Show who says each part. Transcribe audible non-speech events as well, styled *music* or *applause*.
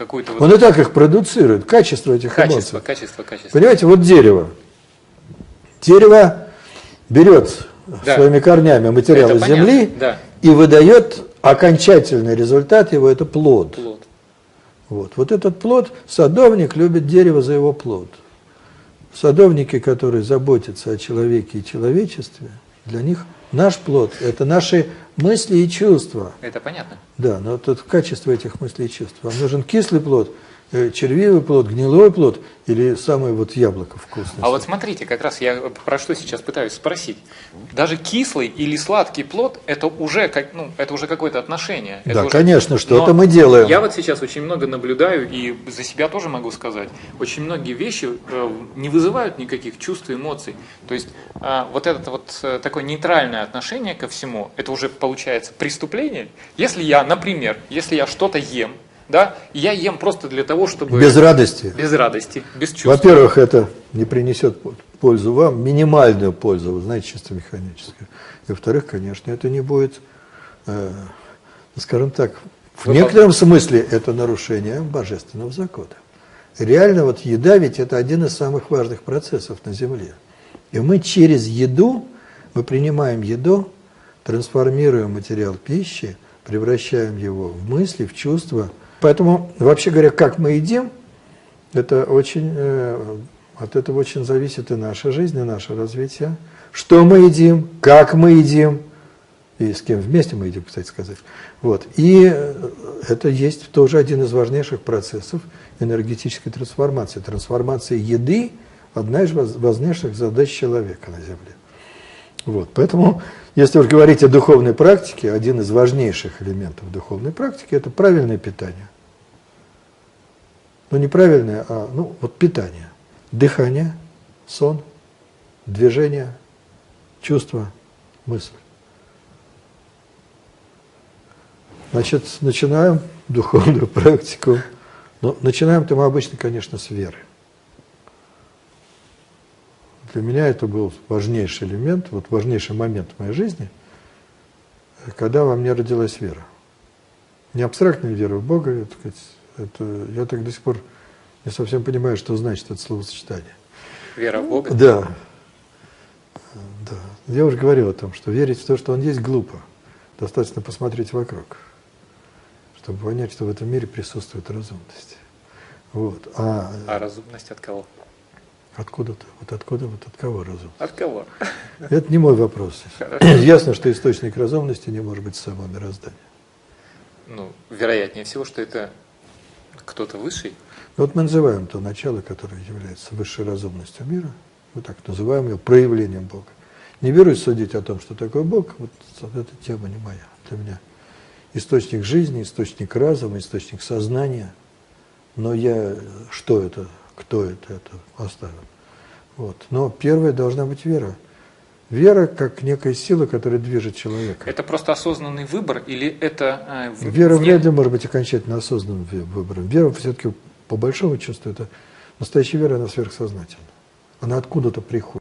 Speaker 1: какую-то вот
Speaker 2: Он и так их продуцирует, качество этих
Speaker 1: качество,
Speaker 2: эмоций.
Speaker 1: качество, качество.
Speaker 2: Понимаете, вот дерево. Дерево берет
Speaker 1: Да.
Speaker 2: своими корнями материалы
Speaker 1: Это понятно,
Speaker 2: земли
Speaker 1: да.
Speaker 2: и выдает окончательный результат его, это плод.
Speaker 1: Плод.
Speaker 2: Вот. вот этот плод, садовник любит дерево за его плод. Садовники, которые заботятся о человеке и человечестве, для них наш плод – это наши мысли и чувства.
Speaker 1: Это понятно.
Speaker 2: Да, но тут качество этих мыслей и чувств. Вам нужен кислый плод, червивый плод, гнилой плод или самое вот яблоко вкусное.
Speaker 1: А вот смотрите, как раз я про что сейчас пытаюсь спросить. Даже кислый или сладкий плод это уже как, ну, это уже какое-то отношение. Это
Speaker 2: Да,
Speaker 1: уже-
Speaker 2: конечно, что-то мы делаем.
Speaker 1: Я вот сейчас очень много наблюдаю и за себя тоже могу сказать. Очень многие вещи э, не вызывают никаких чувств и эмоций. То есть э, вот это вот э, такое нейтральное отношение ко всему, это уже получается преступление. Если я, например, если я что-то ем, да, я ем просто для того, чтобы
Speaker 2: Без радости.
Speaker 1: без радости, без чувств.
Speaker 2: Во-первых, это не принесет пользу вам, минимальную пользу, вы знаете, чисто механическую. И во-вторых, конечно, это не будет, э, скажем так, в
Speaker 1: Ну,
Speaker 2: некотором смысле это нарушение божественного закона. Реально вот еда ведь это один из самых важных процессов на Земле. И мы через еду, мы принимаем еду, трансформируем материал пищи, превращаем его в мысли, в чувства. Поэтому, вообще говоря, как мы едим, это очень, э, от этого очень зависит и наша жизнь, и наше развитие. Что мы едим, как мы едим, и с кем вместе мы едим, кстати сказать. Вот. И э, это есть тоже один из важнейших процессов энергетической трансформации. Трансформация еды – одна из важнейших задач человека на Земле. Вот. Поэтому, если уж говорить о духовной практике, один из важнейших элементов духовной практики – это правильное питание. Ну, не правильное, а ну, вот питание. Дыхание, сон, движение, чувство, мысль. Значит, начинаем духовную *laughs* практику. Но начинаем-то мы обычно, конечно, с веры. Для меня это был важнейший элемент, вот важнейший момент в моей жизни, когда во мне родилась вера. Не абстрактная вера в Бога, это, сказать, это, я так до сих пор не совсем понимаю, что значит это словосочетание.
Speaker 1: Вера в Бога.
Speaker 2: Да. Да. Я уже говорил о том, что верить в то, что Он есть, глупо. Достаточно посмотреть вокруг, чтобы понять, что в этом мире присутствует разумность. Вот. А
Speaker 1: А разумность от кого?
Speaker 2: Откуда-то, вот откуда, вот от кого разум?
Speaker 1: От кого?
Speaker 2: Это не мой вопрос.
Speaker 1: Хорошо. *clears throat*
Speaker 2: Ясно, что источник разумности не может быть само мироздание.
Speaker 1: Ну, вероятнее всего, что это кто-то высший.
Speaker 2: Но вот мы называем то начало, которое является высшей разумностью мира, мы так называем ее проявлением Бога. Не берусь судить о том, что такое Бог, вот эта тема не моя. Для меня источник жизни, источник разума, источник сознания. Но я, что это, кто это, это оставил. Вот. Но первая должна быть вера. Вера как некая сила, которая движет человека.
Speaker 1: Это просто осознанный выбор или это... э,
Speaker 2: Вера
Speaker 1: вне-
Speaker 2: вряд ли может быть окончательно осознанным выбором. Вера все-таки, по большому чувству, это настоящая вера, она сверхсознательна. Она откуда-то приходит.